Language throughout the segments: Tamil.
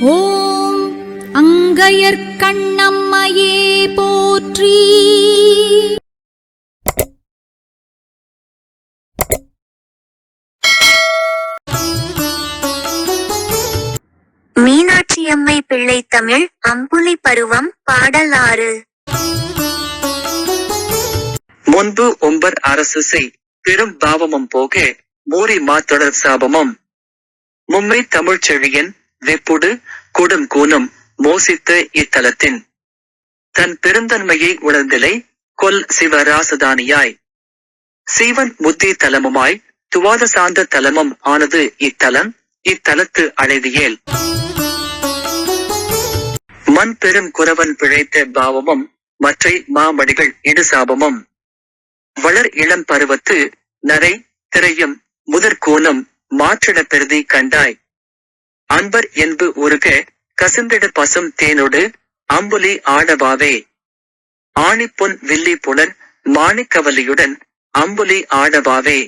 ஓம் அங்கையர்க்கண்ணம்மையே போற்றி. மீனாட்சியம்மை பிள்ளை தமிழ் அம்புலி பருவம் பாடல் ஆறு. முன்பு ஒம்பர் அரசு செய் பெரும் பாவமும் போக மூரி மாத்தொடர் சாபமும். மும்மை தமிழ்ச் செழியன் வெப்புடு கொடும் கூனும் மோசித்த இத்தலத்தின். தன் பெருந்தன்மையை உணர்ந்திலை கொல் சிவராசதானியாய். சீவன் புத்தி தலமுமாய் துவாத சார்ந்த தலமும் ஆனது இத்தலம் இத்தலத்து அழைதியேல் மண் பெரும் குறவன் பிழைத்த பாவமும் மற்றை மாமடிகள் இடுசாபமும் வளர் இளம் பருவத்து நரை திரையும் முதற்கூனம் மாற்றிட பெருதி கண்டாய். அன்பர் என்பு உருக கசிந்திட பசும் தேனொடு அம்புலி ஆடவாவே ஆணிப்பொன் வில்லி புலன் மாணிக்கவலியுடன் அம்புலி ஆடவாவே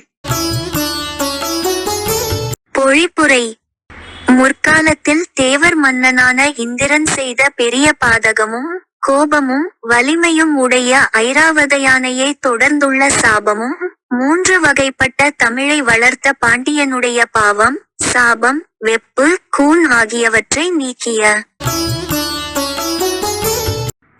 பொழிப்புரை. முற்காலத்தில் தேவர் மன்னனான இந்திரன் செய்த பெரிய பாதகமும் கோபமும் வலிமையும் உடைய ஐராவத யானையை தொடர்ந்துள்ள சாபமும் மூன்று வகைப்பட்ட தமிழை வளர்த்த பாண்டியனுடைய பாவம் சாபம் வெப்பு கூன் ஆகியவற்றை நீக்கிய.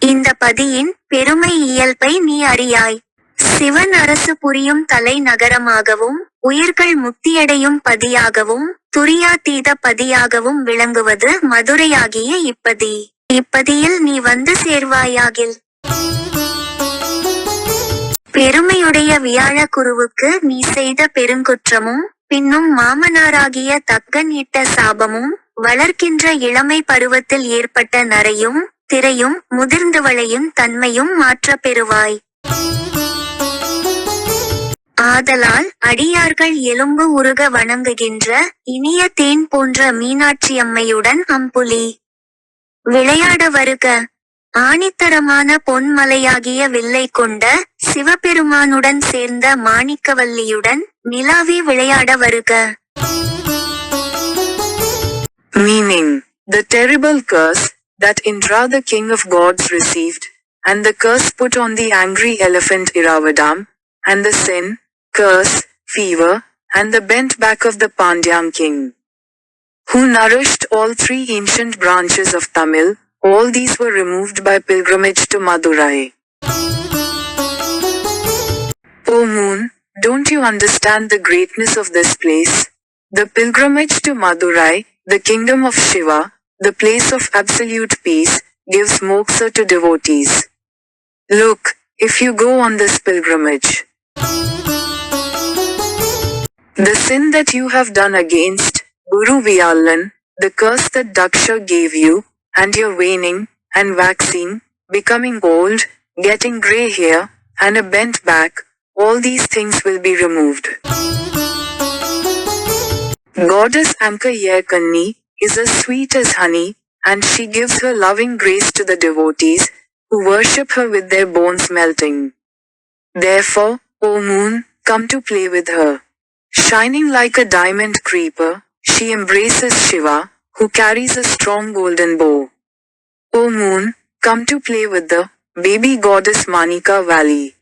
இந்த பதியின் பெருமை இயல்பை நீ அறியாய். சிவன் அரசு புரியும் தலைநகரமாகவும் உயிர்கள் முக்தியடையும் பதியாகவும் துரியாதீத பதியாகவும் விளங்குவது மதுரையாகிய இப்பதி. இப்பதியில் நீ வந்து சேர்வாயாகில். பெருமையுடைய வியாழ குருவுக்கு நீ செய்த பெருங்குற்றமும் பின்னும் மாமனாராகிய தக்கன் இட்ட சாபமும் வளர்க்கின்ற இளமை பருவத்தில் ஏற்பட்ட நரையும் திரையும் முதிர்ந்தவளையும் தன்மையும் மாற்றப் பெறுவாய். ஆதலால் அடியார்கள் எலும்பு உருக வணங்குகின்ற இனிய தேன் போன்ற மீனாட்சி அம்மையுடன் அம்புலி. விளையாட வருக. ஆணித்தரமான பொன்மலையாகிய வில்லை கொண்ட சிவபெருமானுடன் சேர்ந்த மாணிக்கவல்லியுடன் நிலாவி விளையாட வருக Meaning, the terrible curse that Indra the king of gods received, and the curse put on the angry elephant Iravadam, and the sin, curse, fever, and the bent back of the Pandyam king. Who nourished all three ancient branches of Tamil, all these were removed by pilgrimage to Madurai. O moon, don't you understand the greatness of this place? The pilgrimage to Madurai, the kingdom of Shiva, the place of absolute peace, gives moksha to devotees. Look, if you go on this pilgrimage, the sin that you have done against Guru Vyalan, the curse that Daksha gave you, and your waning and waxing, becoming old, getting grey hair, and a bent back, all these things will be removed. Goddess Anka Yerkanni is as sweet as honey, and she gives her loving grace to the devotees who worship her with their bones melting. Therefore, O moon, come to play with her. Shining like a diamond creeper, she embraces Shiva, who carries a strong golden bow. O moon, come to play with the baby goddess Manika Valley.